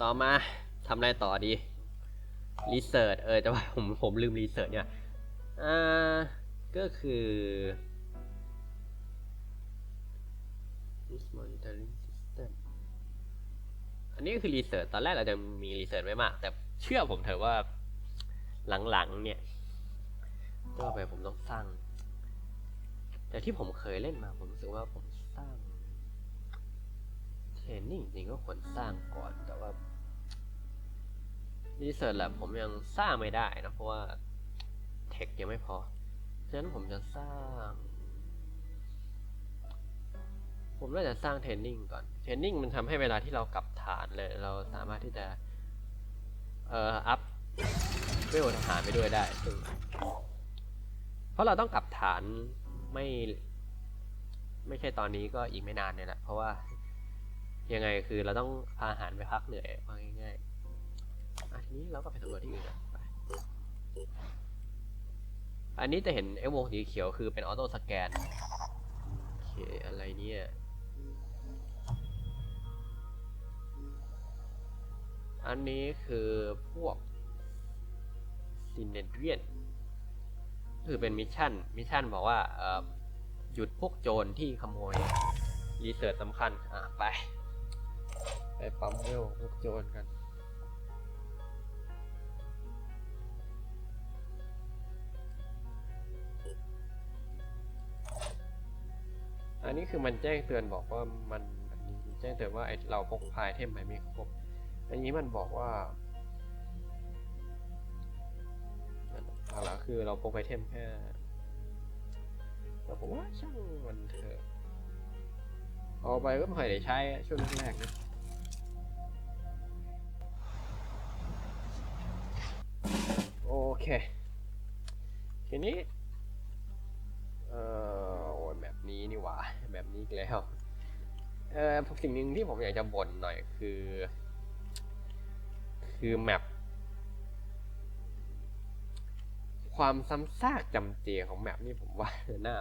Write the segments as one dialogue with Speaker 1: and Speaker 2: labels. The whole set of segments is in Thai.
Speaker 1: ต่อมาทำอะไรต่อดีรีเสิร์ชเออแต่ว่าผมผมลืมรีเสิร์ชเนี่ยอ่าก็คือ Risk monitoring system อันนี้ก็คือรีเสิร์ชตอนแรกเราจะมีรีเสิร์ชไว้มาก แต่เชื่อผมเถอะว่าหลังๆเนี่ยก็ไปผมต้องสร้าง แต่ที่ผมเคยเล่นมาผมรู้สึกว่าผมสร้างเทรนนิ่งจริงๆก็ควรสร้างก่อนแต่ว่า รีเสิร์ชแลบผมยังสร้างไม่ได้นะ เพราะว่าเทคยังไม่พอ ฉะนั้นผมจะสร้าง ผมน่าจะสร้างเทรนนิ่งก่อน เทรนนิ่งมันทำให้เวลาที่เรากลับฐานเลย เราสามารถที่จะ เอ่อ อัพเวลทหารไปด้วยได้ซึ่งเพราะเราต้องกลับฐานไม่ ไม่ใช่ตอนนี้ก็อีกไม่นานเนี่ยแหละ เพราะว่ายังไงคือเราต้องพาอาหารไปพักเหนื่อยว่าง่าย นี้เราก็ไปสำรวจที่อื่นกันไปอันนี้จะเห็นไอ้วงสีเขียวคือเป็นออโต้สแกนโอเคอะไรเนี่ยอันนี้คือพวกซินเนเดียนคือเป็นมิชชั่น มิชชั่นบอกว่าหยุดพวกโจรที่ขโมย รีเสิร์ชสำคัญ อะ ไป ไปปั๊มเวลพวกโจรกัน นนี้คือมันแจ้งเตือนบอกว่ามันอันนี้แจ้งเตือนว่าไอเราพกพายเทมไปไม่ครบ อันนี้มันบอกว่าอาละคือเราพกไอเทมแค่แต่ผมว่าช่างมันเถอะเอาไปก็ไม่ค่อยได้ใช้ช่วงแรกๆนะโอเค ทีนี้ อีกแล้ว เอ่อสิ่งหนึ่งที่ผมอยากจะบ่นหน่อยคือ คือแมปความซ้ำซากจำเจของแมปนี่ผมว่าน่า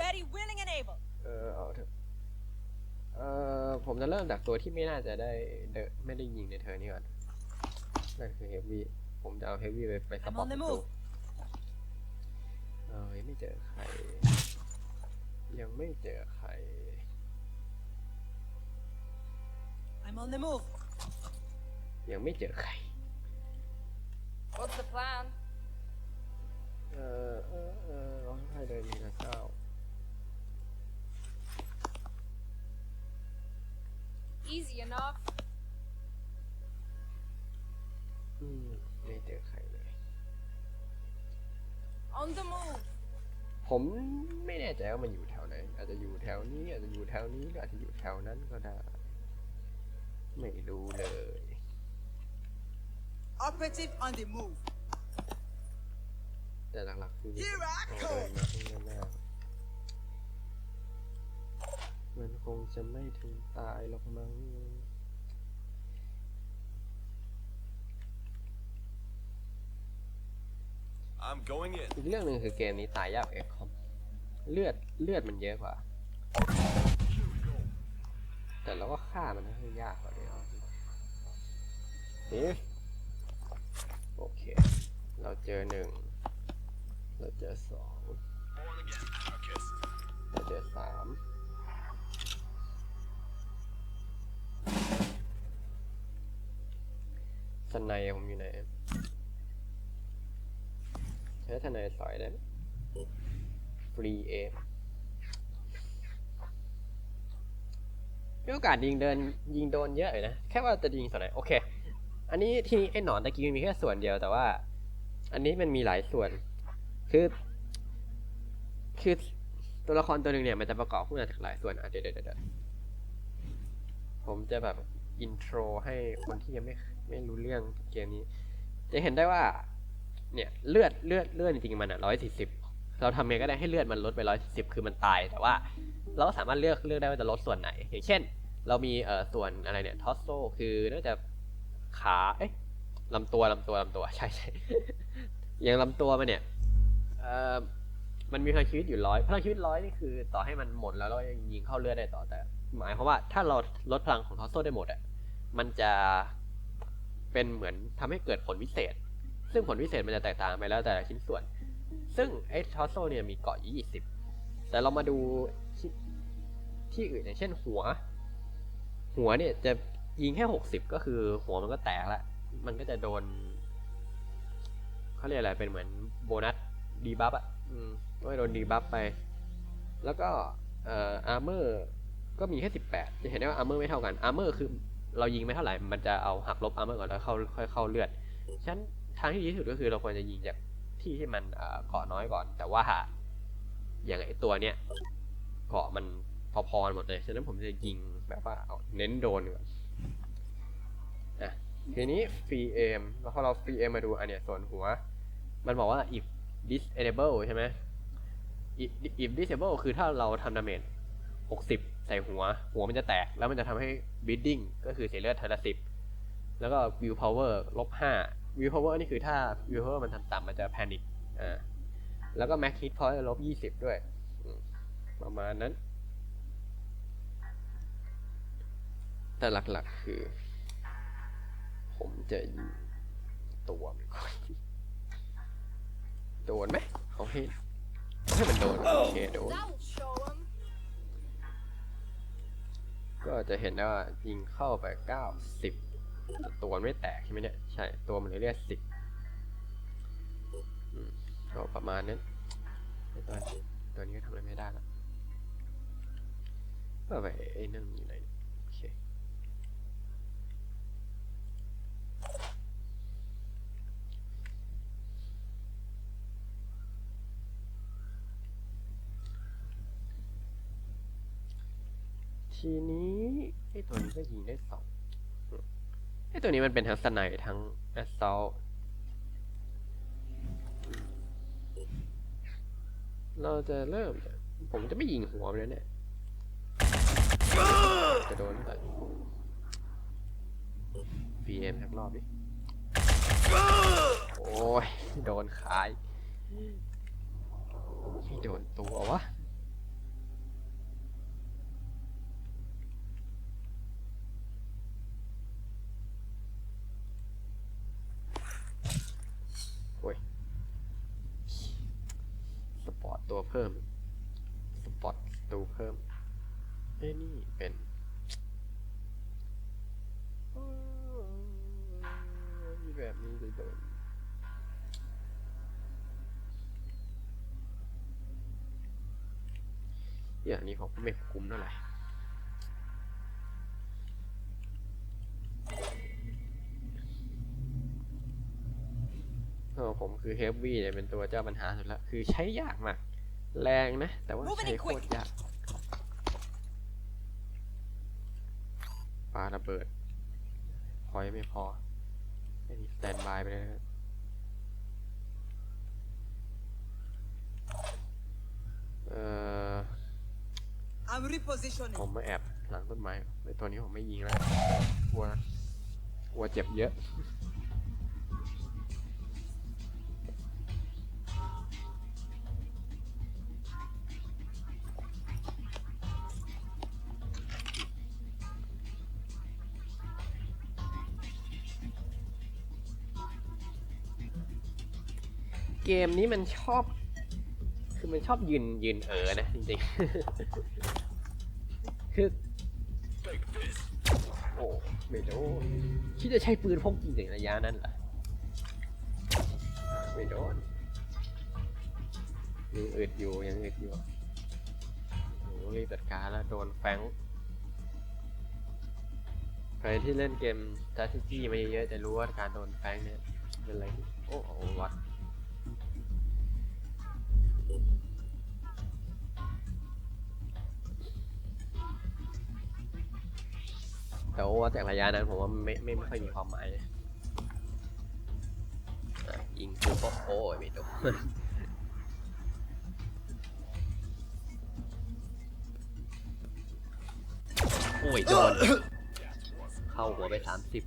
Speaker 2: Ready, willing, and able.
Speaker 1: เออเอาเถอะเออผมจะเริ่มจากตัวที่ไม่น่าจะได้เดอะไม่ได้ยิงในเธอนี่ก่อนนั่นคือเฮฟวี่ผมจะเอาเฮฟวี่ไปไปส
Speaker 2: I'm
Speaker 1: ปอร์ต
Speaker 2: on
Speaker 1: ป
Speaker 2: the
Speaker 1: ระตู
Speaker 2: move.
Speaker 1: เออยังไม่เจอใคร ยังไม่เจอใคร
Speaker 2: I'm on the move.
Speaker 1: ยังไม่เจอใคร
Speaker 2: What's the plan?
Speaker 1: เออเออเออร้องไห้เลยมีนะเจ้า
Speaker 2: Easy enough.
Speaker 1: อืมไม่เจอใครเลย
Speaker 2: On the move.
Speaker 1: ผมไม่แน่ใจว่ามันอยู่แถวไหน อาจจะอยู่แถวนี้ อาจจะอยู่แถวนี้หรืออาจจะอยู่แถวนั้นก็ได้ ไม่รู้เลย
Speaker 3: Operative on the move.
Speaker 1: แต่หลักๆคือ
Speaker 3: Here I
Speaker 1: เอาเดิน
Speaker 3: come.
Speaker 1: มาข้างหน้ามันคงจะไม่ถึงตายหรอกมั้ง
Speaker 4: I'm going in.
Speaker 1: อีกเรื่องหนึ่งคือเกมนี้ตายยากเอ็กคอม เลือดเลือดมันเยอะกว่า แต่เราก็ฆ่ามันให้ยากกว่าเดียวนี่โอเค เราเจอหนึ่ง เราเจอสอง เราเจอสามสไนยผมอยู่ไหนใช้ทนายสอยได้ไหม รีเอฟมีโอกาสยิงเดินยิงโดนเยอะเลยนะ แค่ว่าจะยิงส่วนไหน โอเค อันนี้ที่ไอ้หนอนตะกี้มีแค่ส่วนเดียวแต่ว่า อันนี้มันมีหลายส่วน คือ คือตัวละครตัวหนึ่งเนี่ยมันจะประกอบขึ้นมาจากหลายส่วนอะเดี๋ยวเดี๋ยวเดี๋ยวผมจะแบบอินโทรให้คนที่ยังไม่ไม่รู้เรื่องเกมนี้ จะเห็นได้ว่า เนี่ยเลือดเลือดเลือดจริงๆมันอะร้อยสี่สิบ เราทำไงก็ได้ให้เลือดมันลดไปร้อยสิบคือมันตาย แต่ว่าเราก็สามารถเลือกเลือกได้ว่าจะลดส่วนไหน อย่างเช่น เรามีเอ่อส่วนอะไรเนี่ยทอสโซคือน่าจะขาเอ๊ะลำตัวลำตัวลำตัวใช่ใช่อย่างลำตัวมันเนี่ยเอ่อมันมีพลังชีวิตอยู่ร้อยพลังชีวิตร้อยนี่คือต่อให้มันหมดแล้วเรายังยิงเข้าเลือดได้ต่อแต่ หมายความว่าถ้าเราลดพลังของทอสโซได้หมดอะมันจะเป็นเหมือนทำให้เกิดผลวิเศษ ซึ่งผลวิเศษมันจะแตกต่างไปแล้วแต่ชิ้นส่วน ซึ่งไอ้ทอสโซเนี่ยมีเกาะ 20 แต่เรามาดูที่ที่อื่นอย่างเช่นหัว หัวเนี่ยจะยิงแค่ 60 ก็คือหัวมันก็แตกละมันก็จะโดนเขาเรียกอะไรเป็นเหมือนโบนัสดีบัฟอะอืมก็โดนดีบัฟไป แล้วก็เอ่ออาร์เมอร์ก็มีแค่18 จะเห็นได้ว่าอาร์เมอร์ไม่เท่ากันอาร์เมอร์คือเรายิงไม่เท่าไหร่ มันจะเอาหักลบอาร์เมอร์ก่อนแล้วเข้าค่อยเข้าเลือด ฉะนั้นทางที่ดีที่สุดก็คือเราควรจะยิงจาก ที่ที่มันเกาะน้อยก่อน แต่ว่าอย่างไอตัวเนี้ยเกาะมันพอๆกันหมดเลยฉะนั้นผมจะยิงแบบว่าเอาเน้นโดนก่อนอะทีนี้ฟรีเอมแล้วพอเราฟรีเอมมาดูอันเนี้ยส่วนหัว มันบอกว่า if disable ใช่ไหม if disable คือถ้าเราทำดาเมจ60 ใส่หัว หัวมันจะแตก แล้วมันจะทำให้ bleeding ก็คือเสียเลือดเทอละสิบแล้วก็ view power ลบ5 ห้า view power นี่คือถ้า view power มันทำต่ำมันจะ panic อ่าแล้วก็ max hit point ลบยี่สิบด้วย ประมาณนั้น แต่หลักๆคือ ผมจะยิงตัวมันก่อนโดนไหมเขาให้ให้มันโดนโอเคโดนก็จะเห็นได้ว่ายิงเข้าไปเก้าสิบ ตัวมันไม่แตกใช่ไหมเนี่ย ใช่ ตัวมันเลยเรียกสิบก็ประมาณนั้นไอตัวตัวนี้ก็ทำอะไรไม่ได้แล้วก็ไปไอ้นั่นอยู่ไหนโอเคทีนี้ไอ้ตัวนี้ก็ยิงได้สอง ไอตัวนี้มันเป็นทั้งสไนทั้งแอสซอลเราจะเริ่ม ผมจะไม่ยิงหัวมันแล้วเนี่ย จะโดนแต่ VM สักรอบดิ โอ้ย โดนขายไม่โดนตัววะ โอ้ย สปอร์ตตัว เพิ่มสปอร์ตตัวเพิ่มเอ้ยนี่เป็นมีแบบนี้เลยโดนอย่างนี้ผมก็ไม่คุ้มเท่าไหร่เออผมคือเฮฟวี่เนี่ยเป็นตัวเจ้าปัญหาสุดละคือใช้ยากมาก แรงนะ แต่ว่า
Speaker 2: Moving
Speaker 1: ใช้
Speaker 2: it
Speaker 1: โค
Speaker 2: quick
Speaker 1: ตรยากปาระเบิด พอยไม่พอไม่มีสแตนบายไปเลยนะเออ
Speaker 3: I'm repositioning.
Speaker 1: ผมมาแอบหลังต้นไม้ในตัวนี้ผมไม่ยิงแล้วกลัวกลัวเจ็บเยอะ เกมนี้มันชอบ คือมันชอบยืนยืนเออนะจริงๆ คือ โอ้ไม่โดนคิดจะใช้ปืนพกยิงในระยะนั้นเหรอไม่โดนยังอึดอยู่ยังอึดอยู่โอ้รีบจัดการแล้วโดนแฟงใครที่เล่นเกม strategy มาเยอะๆจะรู้ว่าการโดนแฟงเนี่ยเป็นอะไร โอ้โหวัด แต่ว่าจากระยะนั้นผมว่าไม่ไม่ไม่ค่อยมีความหมายยิงคือก็โอ้ยไม่โดนโอ้ยโดนเข้าหัวไปสามสิบ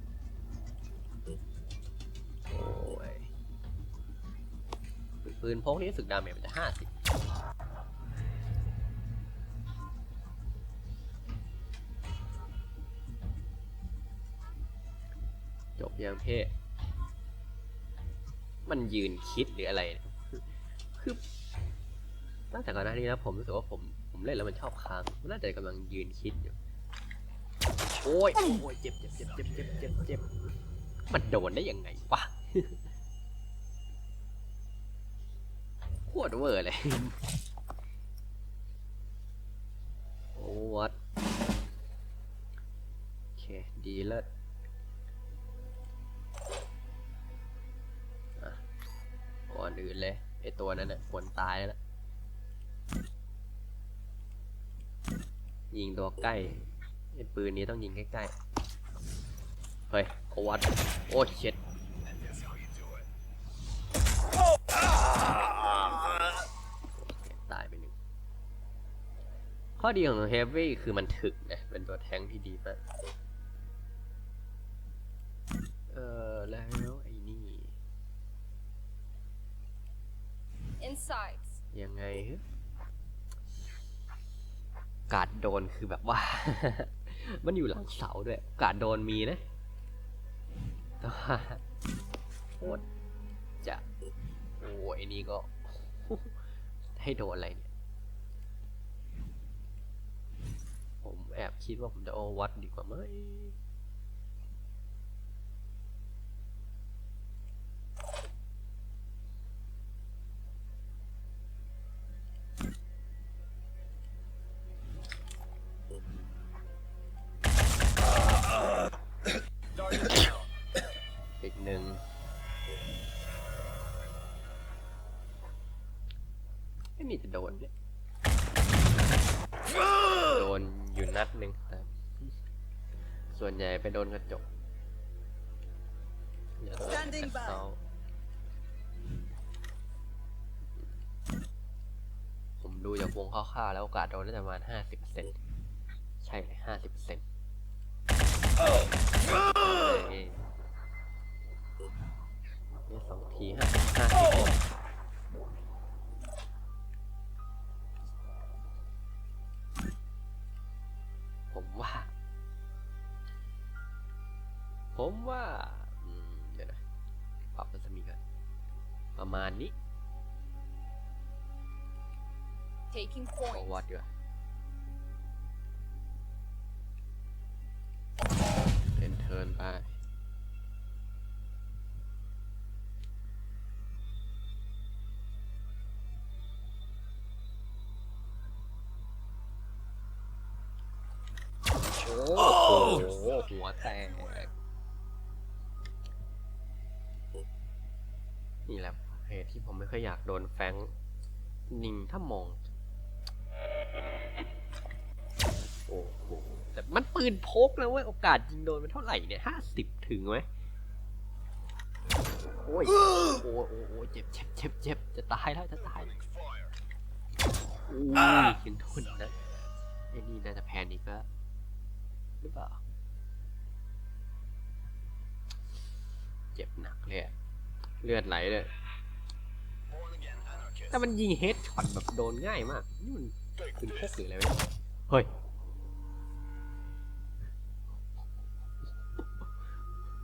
Speaker 1: โอ้ยปืนพกนี่รู้สึกดาเมจมันจะห้าสิบ อย่างเท่มันยืนคิดหรืออะไร คือตั้งแต่ก่อนหน้านี้แล้วผมรู้สึกว่าผมผมเล่นแล้วมันชอบค้างมันน่าจะกำลังยืนคิดอยู่ โอ้ยโอ้ยเจ็บเจ็บเจ็บเจ็บเจ็บเจ็บเจ็บมันโดนได้ยังไงวะโคตรเวอร์เลยโอ้วัดโอเค ดีเลิศ อนอื่นเลยไอตัวนั้นน่ะควรตายแล้วยิงตัวใกล้ไอปืนนี้ต้องยิงใกล้ๆ เฮ้ยโอวัดโอ้เช็ดตายไปหนึ่งข้อดีของเฮฟวี่คือมันถึกนะ เป็นตัวแทงที่ดีมาก เออแล้ว
Speaker 2: Inside.
Speaker 1: ยังไงการดโดนคือแบบว่า มันอยู่หลังเสาด้วย การดโดนมีนะแต่ว่าโคตรจะโอ้ยนี่ก็ ให้โดนอะไรเนี่ย ผมแอบคิดว่าผมจะเอวัดดีกว่าไหม โดนเนี่ยโดนอยู่นัดหนึ่งครับ ส่วนใหญ่ไปโดนกระจกเดี๋ยวโดน
Speaker 3: Standing
Speaker 1: กระ
Speaker 3: by
Speaker 1: เซาผมดูจากวงคร่าวๆแล้วโอกาสโดนน่าจะประมาณห้าสิบเปอร์เซ็นต์ใช่เลยห้าสิบเปอร์เซ็นต์นี่สองทีห้าห้าสิบ ผมว่าอืมเดี๋ยวนะปรับรัศมีกันประมาณนี้
Speaker 2: Taking
Speaker 1: ขอ
Speaker 2: point.
Speaker 1: วัดดีกว่า เป็นเทิร์นไป โอ้โหหัวแตก นี่แหละเหตุที่ผมไม่ค่อยอยากโดนแฟงนิงถ้ามอง โอ้โห แต่มันปืนพกนะเว้ย โอกาสยิงโดนมันเท่าไหร่เนี่ยห้าสิบถึงไหมโอ้ย โอ้ยโอ้ยโอ้ยเจ็บเจ็บเจ็บเจ็บจะตายแล้ว จะตาย
Speaker 4: Fire.
Speaker 1: อู้ยยิงโดนนะไอ้นี่น่าจะแพนอีกแล้วหรือเปล่า เจ็บหนักเลยอะ เลือดไหลเลยแต่มันยิงเฮดช็อตแบบโดนง่ายมาก นี่มันปืนพกหรืออะไรวะเนี่ยเฮ้ย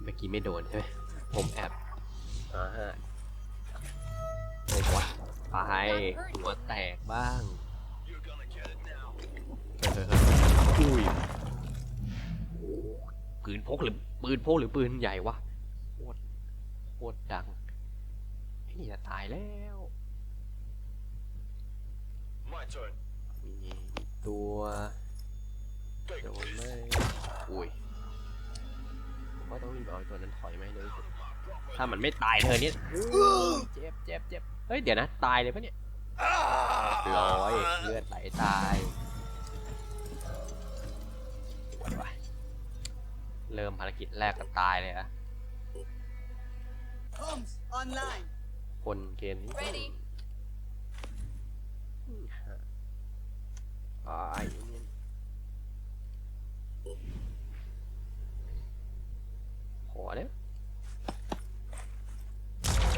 Speaker 1: เมื่อกี้ไม่โดนใช่ไหมผมแอบอ่าฮะโอ้วัดไปหัวแตกบ้างเฮ้ยเฮ้ยเฮ้ยอุ้ยปืนพกหรือปืนพกหรือปืนใหญ่วะโคตรโคตรดังไอ้นี่จะ ตายแล้ว
Speaker 4: My turn.
Speaker 1: มีตัว
Speaker 4: Take
Speaker 1: โดน
Speaker 4: this.
Speaker 1: ไหมอุ้ยผมว่าต้องรีบเอาไอ้ตัวนั้นถอยไหมเดี๋ยวรู้สึกถ้ามันไม่ตายเธอเนี่ยเจ็บเจ็บเจ็บเฮ้ย เดี๋ยวนะ ตายเลยปะเนี่ย ร้อยเลือดไหลตายปวดว่ะเริ่มภารกิจแรกก็ตายเลยอะ
Speaker 3: Comms online.
Speaker 1: คนเกมนี้
Speaker 2: Ready.
Speaker 1: อืมฮะตายเนี่ยพอแล้ว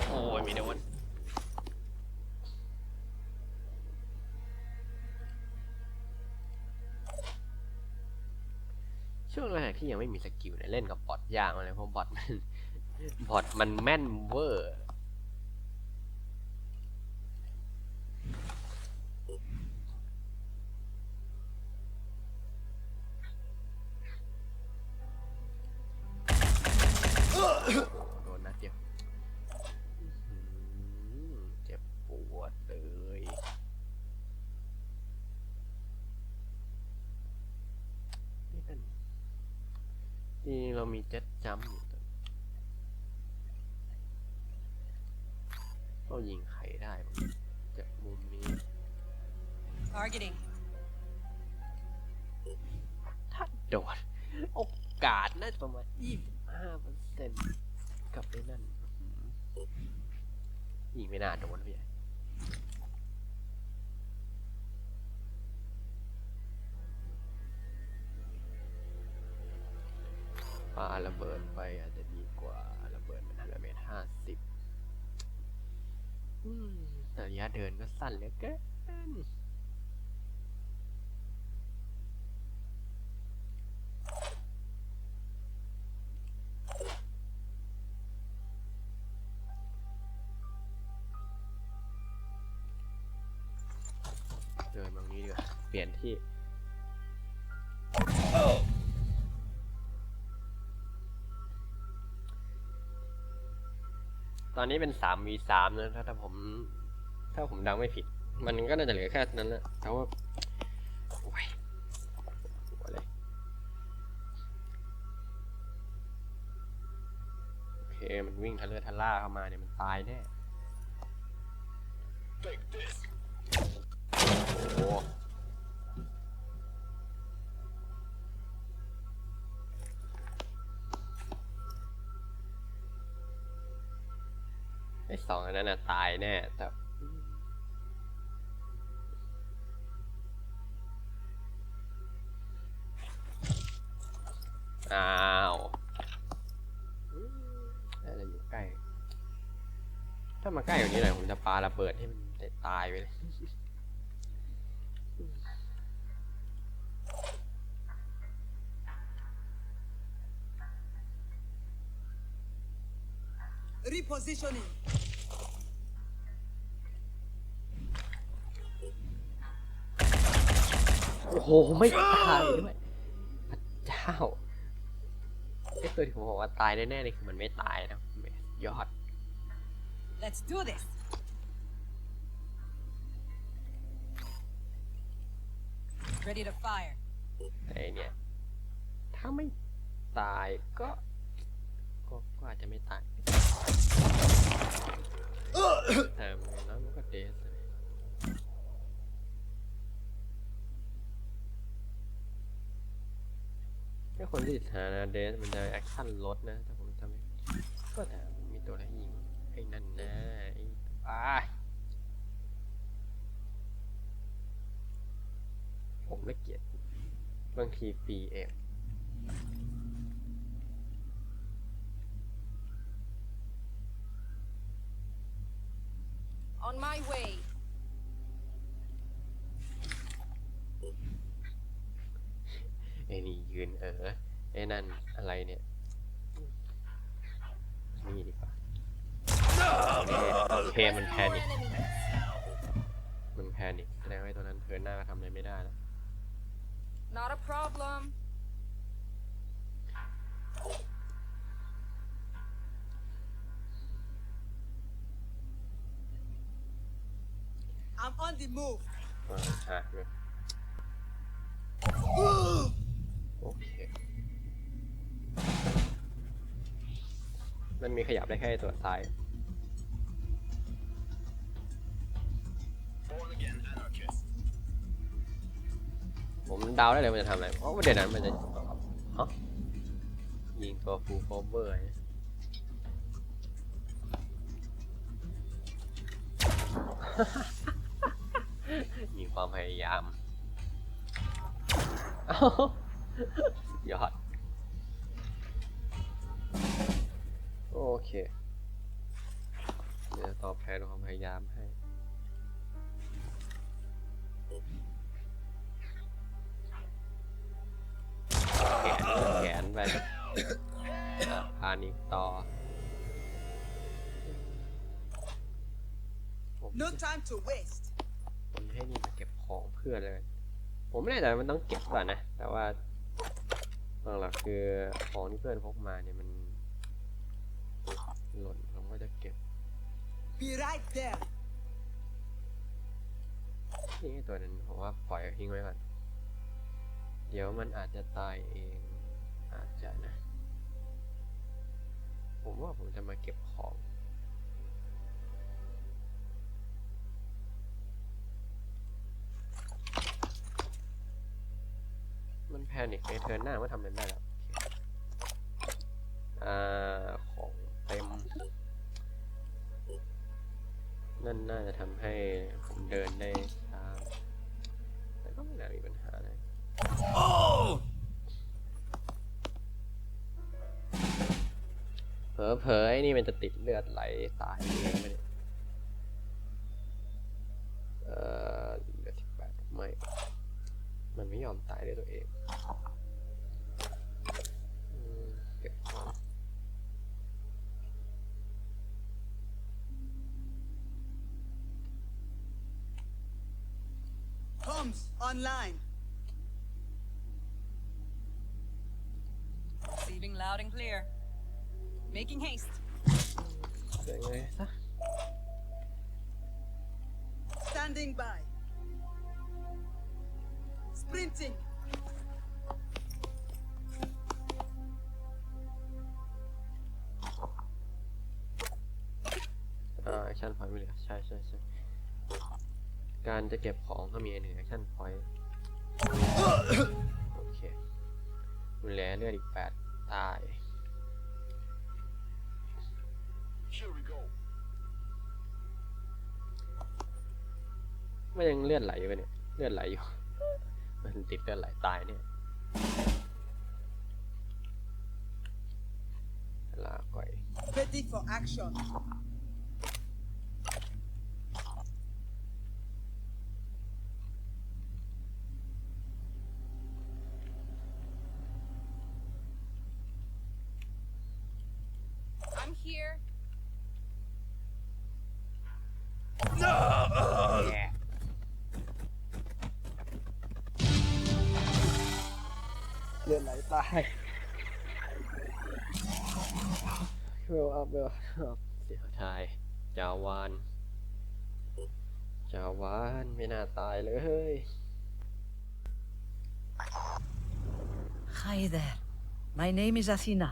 Speaker 1: โอ้ยไม่โดนช่วงแรกที่ยังไม่มีสกิลเนี่ยเล่นกับบอทยากเลยเพราะบอทมันบอทมันแม่นเวอร์ เรามีเจ็ตจัมป์อยู่แต่เรายิงใครได้บ้างจากมุมนี้
Speaker 3: Targeting.
Speaker 1: ถ้าโดดโอกาสน่าจะประมาณยี่สิบห้าเปอร์เซ็นต์กับไอ้นั่นอื้อหือยิงไม่น่าโดนพี่ ปาระเบิดไปอาจจะดีกว่าระเบิดมันละเมตรห้าสิบแต่ระยะเดินก็สั้นเหลือเกินเดินตรงนี้ดีกว่าเปลี่ยนที่ อนนี้เป็นสามวีสามนะถ้าถ้าผม ถ้าผมเดังไม่ผิด มันก็น่าจะเหลือแค่นั้นแหละแต่ว่าโอ้ยหัวเลยโอเคมันวิ่งทะเลอทะล่าเข้ามาเนี่ยมันตายแน่ ไอ้สองอันนั้นน่ะตายแน่แต่อ้าวอืมน่าจะอยู่ใกล้ ถ้ามาใกล้กว่านี้หน่อยผมจะปาระเบิดให้มันตายไปเลย
Speaker 3: Repositioning.
Speaker 1: โอ้โห ไม่ตายด้วยพระเจ้าไอตัวที่ผมบอกว่าตายแน่ๆนี่คือมันไม่ตายนะยอด
Speaker 3: Let's do this. Ready to fire.
Speaker 1: ไอเนี่ย ถ้าไม่ตายก็ ก็ก็อาจจะไม่ตายแต่แล้วมันก็เดสเลย ถ้าคนที่ติดหานะเดสมันจะแอคชั่นลดนะถ้าผมทำไม่ก็แต่มีตัวไหนยิงไอ้นั่นนะไอ้อ้าผมละเกียดบางทีฟรีเอง
Speaker 2: On my way.
Speaker 1: ไอ้นี่ยืนเออไอ้นั่นอะไรเนี่ย นี่ดีกว่าโอเคมันแพ
Speaker 2: More
Speaker 1: นิค
Speaker 2: enemies.
Speaker 1: มันแพนิคแสดงว่าไอ้ตัวนั้นเทิร์นหน้าก็ทำอะไรไม่ได้แล้ว
Speaker 2: Not a problem.
Speaker 3: I'm on the move.
Speaker 1: อ่าอ่โอเค มันมีขยับได้แค่ตัวซ้าย ผมเดาได้เลยมันจะทำอะไร เพราะว่าเดี๋ยวนั้นมันจะฮะยิงตัวฟูลโคเวอร์เนี่ย มีความพยายามยอด โอเคเดี๋ยวตอบแทนความพยายามให้แขนแขนไปผ่านอีกต่อ
Speaker 3: No time to waste
Speaker 1: ผมให้นี่มาเก็บของเพื่อนเลย ผมไม่แน่ใจว่ามันต้องเก็บก่อนนะ แต่ว่าหลักๆคือของที่เพื่อนพกมาเนี่ยมันหล่นผมก็จะเก็บ
Speaker 3: Be right there.
Speaker 1: นี่ไอ้ตัวนั้นผมว่าปล่อยทิ้งไว้ก่อน เดี๋ยวมันอาจจะตายเอง อาจจะนะ ผมว่าผมจะมาเก็บของ มันแพนิคในเทิร์นหน้าว่าทำอะไรได้แล้วอ่าของเต็ม นั่นน่าจะทำให้ผมเดินได้ช้าแต่ก็ไม่น่ามีปัญหาเลยเผลอเผลอๆไอ้นี่มันจะติดเลือดไหลตายเองไหมเนี่ยเอ่อเหลือสิบแปดไม่ มันไม่ยอมตายด้วยตัวเอง
Speaker 3: Comms online. Receiving loud and clear. Making haste.
Speaker 1: ยังไงซะ
Speaker 3: Standing by. Sprinting.
Speaker 1: อ่าแอคชั่นพ การจะเก็บของก็มีหนึ่งแอคชั่นพอยต์โอเคมันเหลือเลือดอีกแปดตาย
Speaker 4: Here we go.
Speaker 1: มันยังเลือดไหลอยู่ปเนี่ย เลือดไหลอยู่ มันติดเลือดไหลตายเนี่ยลาก่อย
Speaker 3: Ready for action.
Speaker 1: เวลอัพเวลอัพเสียทาย จาวาน จาวานไม่น่าตายเลย
Speaker 5: Hi there. My name is Athena,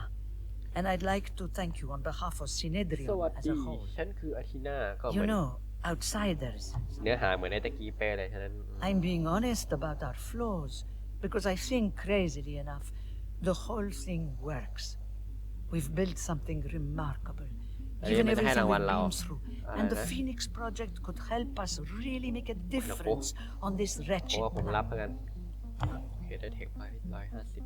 Speaker 5: and I'd like to thank you on behalf of
Speaker 1: ส
Speaker 5: Synedrion
Speaker 1: วัส
Speaker 5: as
Speaker 1: ดี
Speaker 5: a whole.
Speaker 1: ฉันคืออาทินาก็เห
Speaker 5: You
Speaker 1: มือน
Speaker 5: know, outsiders.
Speaker 1: เนื้อหาเหมือนในตะกี้เป้เลยฉะนั้น
Speaker 5: I'm being honest about our flaws because I think, crazily enough, the whole thing works. We've built something remarkable,
Speaker 1: Ayun,
Speaker 5: given
Speaker 1: may
Speaker 5: everything
Speaker 1: nakahilang
Speaker 5: we've
Speaker 1: one lao.
Speaker 5: been through.
Speaker 1: Ah,
Speaker 5: And the
Speaker 1: na.
Speaker 5: Phoenix Project could help us really make a difference on this
Speaker 1: เพราะ
Speaker 5: wretched
Speaker 1: ว่าผมรับ
Speaker 5: planet.
Speaker 1: แล้วกัน โอเคได้เทคไปร้อยห้าสิบ